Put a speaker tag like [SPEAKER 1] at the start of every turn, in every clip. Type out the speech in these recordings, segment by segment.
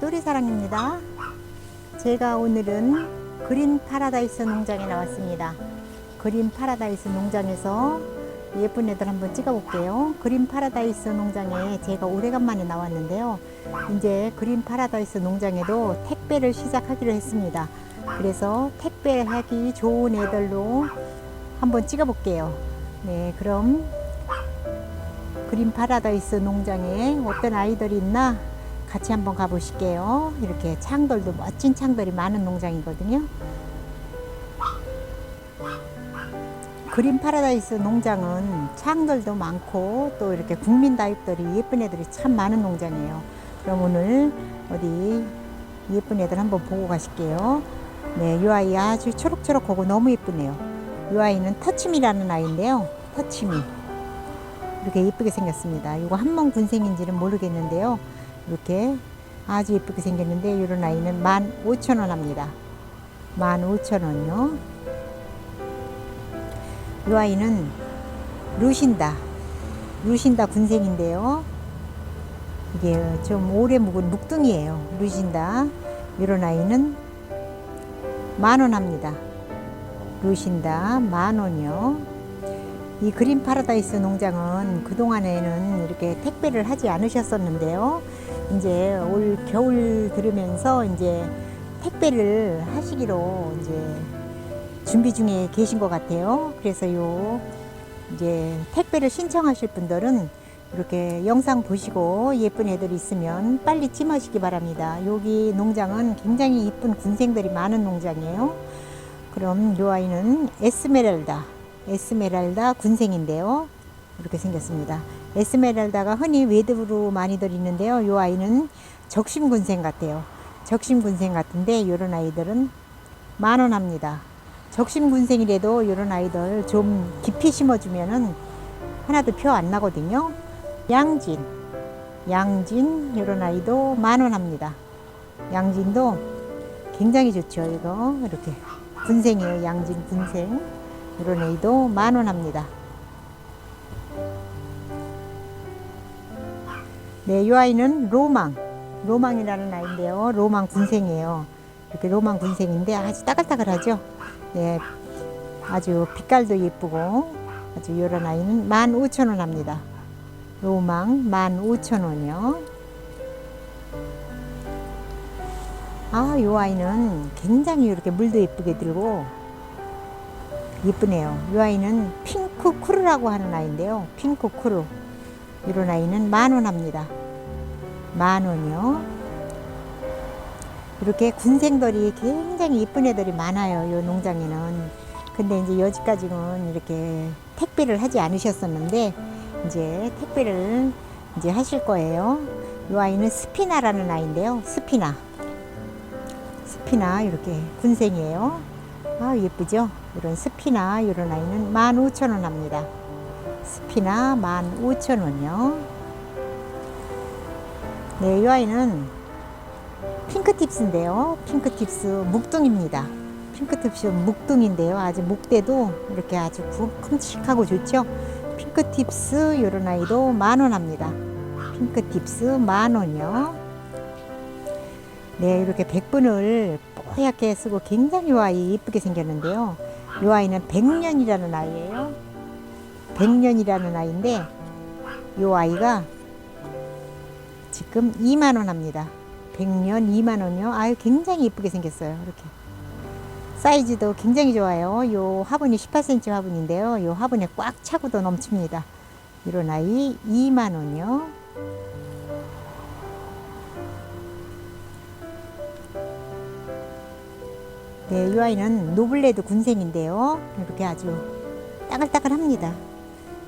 [SPEAKER 1] 또리사랑입니다. 제가 오늘은 그린 파라다이스 농장에 나왔습니다. 그린 파라다이스 농장에서 예쁜 애들 한번 찍어 볼게요. 그린 파라다이스 농장에 제가 오래간만에 나왔는데요. 이제 그린 파라다이스 농장에도 택배를 시작하기로 했습니다. 그래서 택배하기 좋은 애들로 한번 찍어 볼게요. 네, 그럼 그린 파라다이스 농장에 어떤 아이들이 있나 같이 한번 가보실게요. 이렇게 창들도 멋진 창들이 많은 농장이거든요. 그린 파라다이스 농장은 창들도 많고 또 이렇게 국민 다육들이 예쁜 애들이 참 많은 농장이에요. 그럼 오늘 어디 예쁜 애들 한번 보고 가실게요. 네, 이 아이 아주 초록초록하고 너무 예쁘네요. 이 아이는 터치미라는 아이인데요. 터치미. 이렇게 예쁘게 생겼습니다. 이거 한 번 군생인지는 모르겠는데요. 이렇게 아주 예쁘게 생겼는데 이런 아이는 15,000원 합니다. 15,000원요. 이 아이는 루신다. 루신다 군생인데요. 이게 좀 오래 묵은 묵둥이에요. 루신다. 이런 아이는 만원 합니다. 루신다 만원이요. 이 그린 파라다이스 농장은 그동안에는 이렇게 택배를 하지 않으셨었는데요. 이제 올 겨울 들으면서 이제 택배를 하시기로 이제 준비 중에 계신 것 같아요. 그래서 요 이제 택배를 신청하실 분들은 이렇게 영상 보시고 예쁜 애들 있으면 빨리 찜하시기 바랍니다. 여기 농장은 굉장히 이쁜 군생들이 많은 농장이에요. 그럼 요 아이는 에스메랄다, 에스메랄다 군생인데요. 이렇게 생겼습니다. 에스메랄다가 흔히 외듭으로 많이들 있는데요. 요 아이는 적심 군생 같아요. 적심 군생 같은데 이런 아이들은 만원 합니다. 적심 군생이라도 이런 아이들 좀 깊이 심어주면은 하나도 표 안 나거든요. 양진, 양진 이런 아이도 만원 합니다. 양진도 굉장히 좋죠. 이거 이렇게 군생이에요. 양진 군생 이런 아이도 만 원 합니다. 네, 이 아이는 로망, 로망이라는 아이인데요. 로망 군생이에요. 이렇게 로망 군생인데 아주 따글따글하죠. 네, 아주 빛깔도 예쁘고 아주 이런 아이는 15,000원 합니다. 로망 15,000원이요. 아, 이 아이는 굉장히 이렇게 물도 예쁘게 들고 예쁘네요. 이 아이는 핑크 쿠르라고 하는 아이인데요. 핑크 쿠르. 이런 아이는 만 원 합니다. 만 원이요. 이렇게 군생들이 굉장히 예쁜 애들이 많아요. 이 농장에는. 근데 이제 여지까지는 이렇게 택배를 하지 않으셨었는데 이제 택배를 이제 하실 거예요. 이 아이는 스피나라는 아이인데요. 스피나. 스피나 이렇게 군생이에요. 아 예쁘죠? 이런 스피나 이런 아이는 15,000원 합니다. 스피나 15,000원이요. 네, 이 아이는 핑크팁스인데요. 핑크팁스 묵둥입니다. 핑크팁스 묵둥인데요. 아주 목대도 이렇게 아주 큼직하고 좋죠. 핑크팁스 이런 아이도 만원 합니다. 핑크팁스 만원이요. 네, 이렇게 백분을 뽀얗게 쓰고 굉장히 이 아이 예쁘게 생겼는데요. 이 아이는 백년이라는 아이예요. 백년이라는 아이인데 이 아이가 지금 2만 원 합니다. 100년 2만 원이요. 아유 굉장히 예쁘게 생겼어요. 이렇게 사이즈도 굉장히 좋아요. 요 화분이 18cm 화분인데요. 요 화분에 꽉 차고도 넘칩니다. 이런 아이 2만 원이요. 네, 이 아이는 노블레드 군생인데요. 이렇게 아주 따글따글합니다.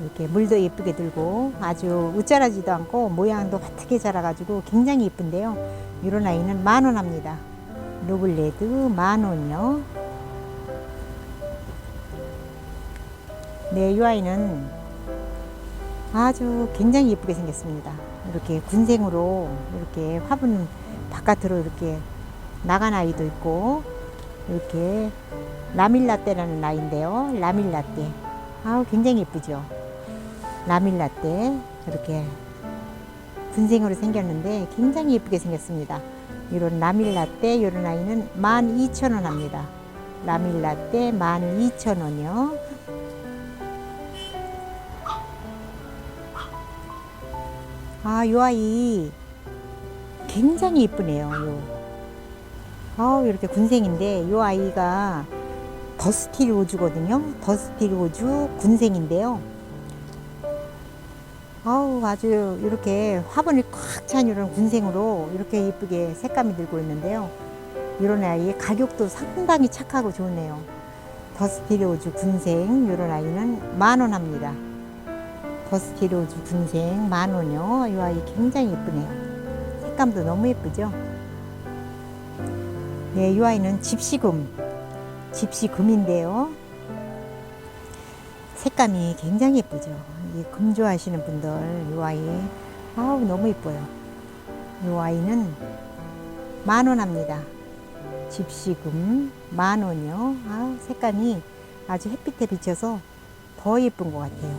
[SPEAKER 1] 이렇게 물도 예쁘게 들고 아주 우짜라지도 않고 모양도 화트게 자라가지고 굉장히 예쁜데요. 이런 아이는 만 원 합니다. 노블레드 만 원이요. 네, 이 아이는 아주 굉장히 예쁘게 생겼습니다. 이렇게 군생으로 이렇게 화분 바깥으로 이렇게 나간 아이도 있고 이렇게 라밀라떼라는 아이인데요. 라밀라떼. 아우 굉장히 예쁘죠. 라밀라떼 이렇게 군생으로 생겼는데 굉장히 예쁘게 생겼습니다. 이런 라밀라떼 이런 아이는 12,000원 합니다. 라밀라떼 12,000원이요. 아, 요 아이 굉장히 이쁘네요. 요. 아, 이렇게 군생인데 요 아이가 더스티 로즈거든요. 더스티 로즈 군생인데요. 아우 아주 이렇게 화분이 꽉 찬 이런 군생으로 이렇게 예쁘게 색감이 들고 있는데요. 이런 아이 가격도 상당히 착하고 좋네요. 더스티 로즈 군생 이런 아이는 만 원 합니다. 더스티 로즈 군생 만 원요. 이 아이 굉장히 예쁘네요. 색감도 너무 예쁘죠. 네, 이 아이는 집시금, 집시금인데요. 색감이 굉장히 예쁘죠. 이금 좋아하시는 분들 이 아이 아우 너무 예뻐요. 이 아이는 만 원 합니다. 집시금 만 원이요. 아 색감이 아주 햇빛에 비쳐서 더 예쁜 것 같아요.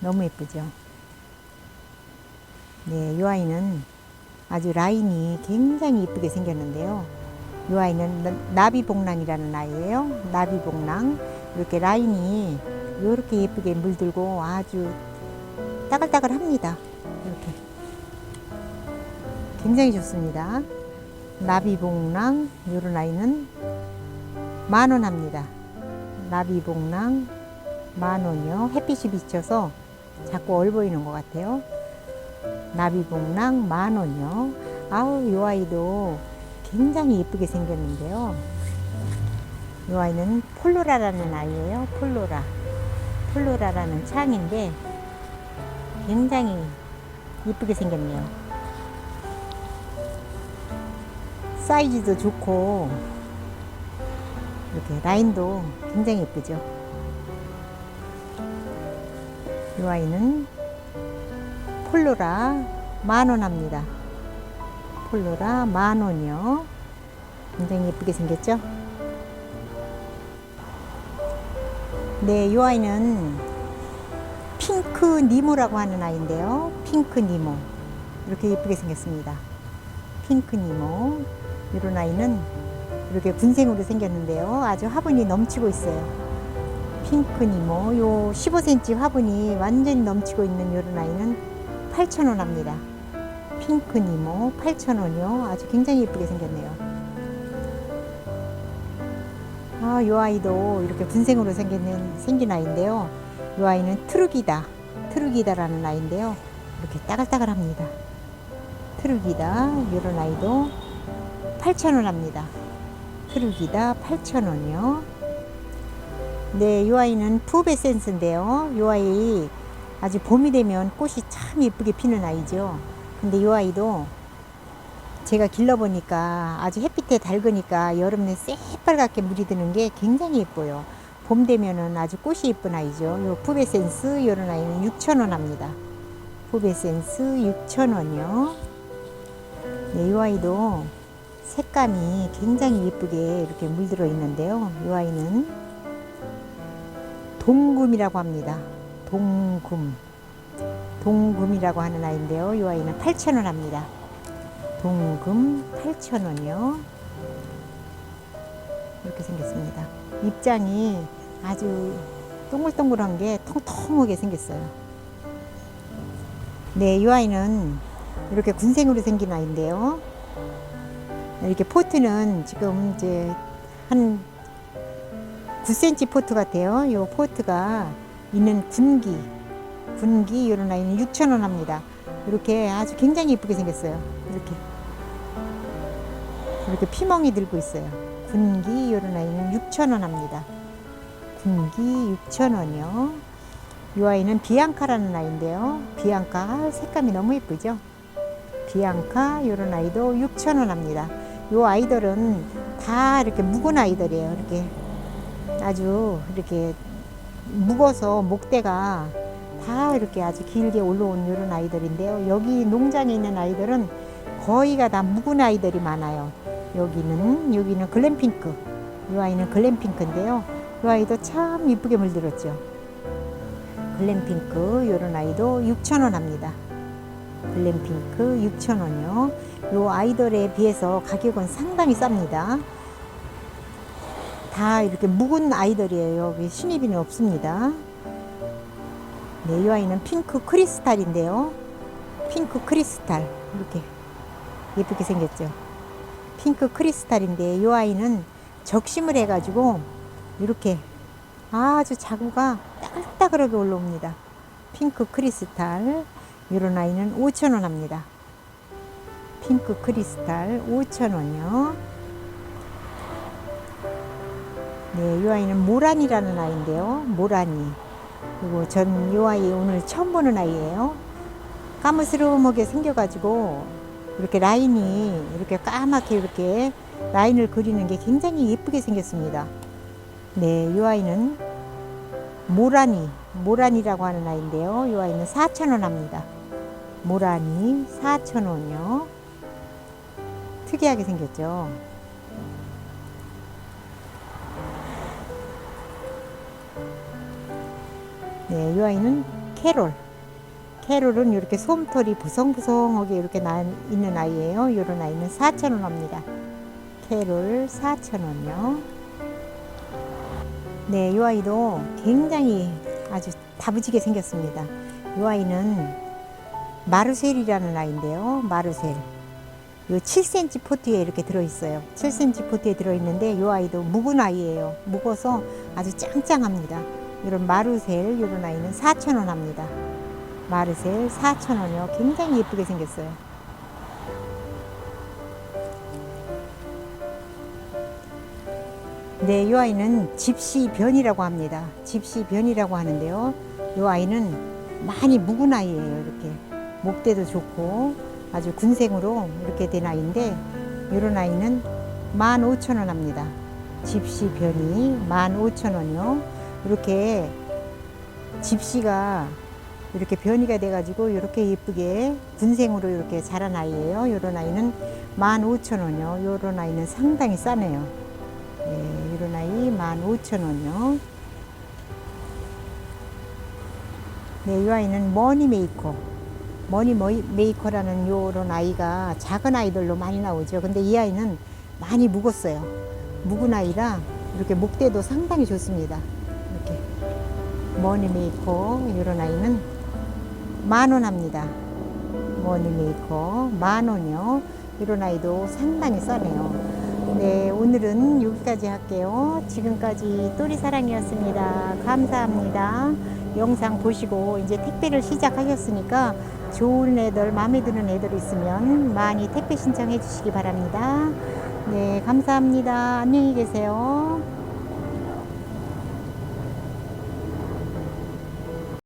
[SPEAKER 1] 너무 예쁘죠. 네, 이 아이는 아주 라인이 굉장히 예쁘게 생겼는데요. 이 아이는 나- 나비복랑이라는 아이예요. 나비복랑 이렇게 라인이 이렇게 예쁘게 물들고 아주 따글따글합니다. 이렇게 굉장히 좋습니다. 나비봉랑 이런 아이는 만원 합니다. 나비봉랑 만 원이요. 햇빛이 비쳐서 자꾸 얼 보이는 것 같아요. 나비봉랑 만 원이요. 아우 이 아이도 굉장히 예쁘게 생겼는데요. 이 아이는 폴로라라는 아이예요. 폴로라. 폴로라라는 창인데 굉장히 예쁘게 생겼네요. 사이즈도 좋고 이렇게 라인도 굉장히 예쁘죠. 이 아이는 폴로라 만원 합니다. 폴로라 만 원이요. 굉장히 예쁘게 생겼죠? 네, 이 아이는 핑크 니모라고 하는 아이인데요. 핑크 니모. 이렇게 예쁘게 생겼습니다. 핑크 니모. 이런 아이는 이렇게 군생으로 생겼는데요. 아주 화분이 넘치고 있어요. 핑크 니모. 요 15cm 화분이 완전히 넘치고 있는 이런 아이는 8,000원 합니다. 핑크 니모 8,000원이요. 아주 굉장히 예쁘게 생겼네요. 아, 이 아이도 이렇게 군생으로 생긴, 생긴 아이인데요. 이 아이는 트루기다. 트루기다라는 아이인데요. 이렇게 따글따글합니다. 트루기다. 이런 아이도 8,000원 합니다. 트루기다 8,000원이요. 네, 이 아이는 푸베센스인데요. 이 아이 아주 봄이 되면 꽃이 참 예쁘게 피는 아이죠. 근데 이 아이도 제가 길러보니까 아주 햇빛에 달그니까 여름에 새빨갛게 물이 드는 게 굉장히 예뻐요. 봄 되면은 아주 꽃이 예쁜 아이죠. 요 푸베센스 이런 아이는 6,000원 합니다. 푸베센스 6,000원이요. 네, 이 아이도 색감이 굉장히 예쁘게 이렇게 물들어 있는데요. 이 아이는 동금이라고 합니다. 동금. 동금이라고 하는 아이인데요. 이 아이는 8,000원 합니다. 동금 8,000원이요. 이렇게 생겼습니다. 입장이 아주 동글동글한 게 통통하게 생겼어요. 네, 이 아이는 이렇게 군생으로 생긴 아이인데요. 이렇게 포트는 지금 이제 한 9cm 포트 같아요. 이 포트가 있는 군기, 군기 이런 아이는 6,000원 합니다. 이렇게 아주 굉장히 예쁘게 생겼어요. 이렇게 이렇게 피멍이 들고 있어요. 군기 이런 아이는 6,000원 합니다. 군기 6,000원이요. 이 아이는 비앙카라는 아이인데요. 비앙카 아, 색감이 너무 예쁘죠? 비앙카 이런 아이도 6,000원 합니다. 이 아이들은 다 이렇게 묵은 아이들이에요. 이렇게 아주 이렇게 묵어서 목대가 다 이렇게 아주 길게 올라온 이런 아이들인데요. 여기 농장에 있는 아이들은 거의가 다 묵은 아이들이 많아요. 여기는 여기는 글램핑크. 이 아이는 글램핑크인데요. 이 아이도 참 이쁘게 물들었죠. 글램핑크 이런 아이도 6,000원 합니다. 블랙핑크 6,000원이요. 요 아이돌에 비해서 가격은 상당히 쌉니다. 다 이렇게 묵은 아이돌이에요. 여기 신입이는 없습니다. 네, 이 아이는 핑크 크리스탈인데요. 핑크 크리스탈 이렇게 예쁘게 생겼죠. 핑크 크리스탈인데 이 아이는 적심을 해가지고 이렇게 아주 자구가 따글따글하게 올라옵니다. 핑크 크리스탈 이런 아이는 5,000원 합니다. 핑크 크리스탈 5,000원이요. 네, 이 아이는 모란이라는 아이인데요. 모란이. 그리고 전 이 아이 오늘 처음 보는 아이예요. 까무스름하게 생겨가지고 이렇게 라인이 이렇게 까맣게 이렇게 라인을 그리는 게 굉장히 예쁘게 생겼습니다. 네, 이 아이는 모라니, 모란이라고 하는 아이인데요. 이 아이는 4,000원 합니다. 모라니 4,000원이요. 특이하게 생겼죠. 네, 이 아이는 캐롤. 캐롤은 이렇게 솜털이 보송보송하게 이렇게 나 있는 아이예요. 이런 아이는 4,000원 합니다. 캐롤 4,000원요. 네, 이 아이도 굉장히 아주 다부지게 생겼습니다. 이 아이는 마르셀이라는 아이인데요. 마르셀. 요 7cm 포트에 이렇게 들어있어요. 7cm 포트에 들어있는데 이 아이도 묵은 아이예요. 묵어서 아주 짱짱합니다. 이런 마르셀 이런 아이는 4,000원 합니다. 마르셀 4,000원이요. 굉장히 예쁘게 생겼어요. 네, 이 아이는 집시변이라고 합니다. 집시변이라고 하는데요. 이 아이는 많이 묵은 아이예요. 이렇게 목대도 좋고 아주 군생으로 이렇게 된 아이인데 이런 아이는 15,000원 합니다. 집시변이 15,000원이요. 이렇게 집시가 이렇게 변이가 돼가지고 이렇게 예쁘게 군생으로 이렇게 자란 아이예요. 이런 아이는 15,000원이요. 이런 아이는 상당히 싸네요. 네, 이런 아이 15,000원이요. 네, 이 아이는 머니 메이커. 머니 메이커라는 요런 아이가 작은 아이들로 많이 나오죠. 근데 이 아이는 많이 묵었어요. 묵은 아이라 이렇게 목대도 상당히 좋습니다. 머니 메이커 이런 아이는 만원 합니다. 머니 메이커 만 원이요. 이런 아이도 상당히 싸네요. 네, 오늘은 여기까지 할게요. 지금까지 또리사랑이었습니다. 감사합니다. 영상 보시고 이제 택배를 시작하셨으니까 좋은 애들, 마음에 드는 애들 있으면 많이 택배 신청해 주시기 바랍니다. 네, 감사합니다. 안녕히 계세요.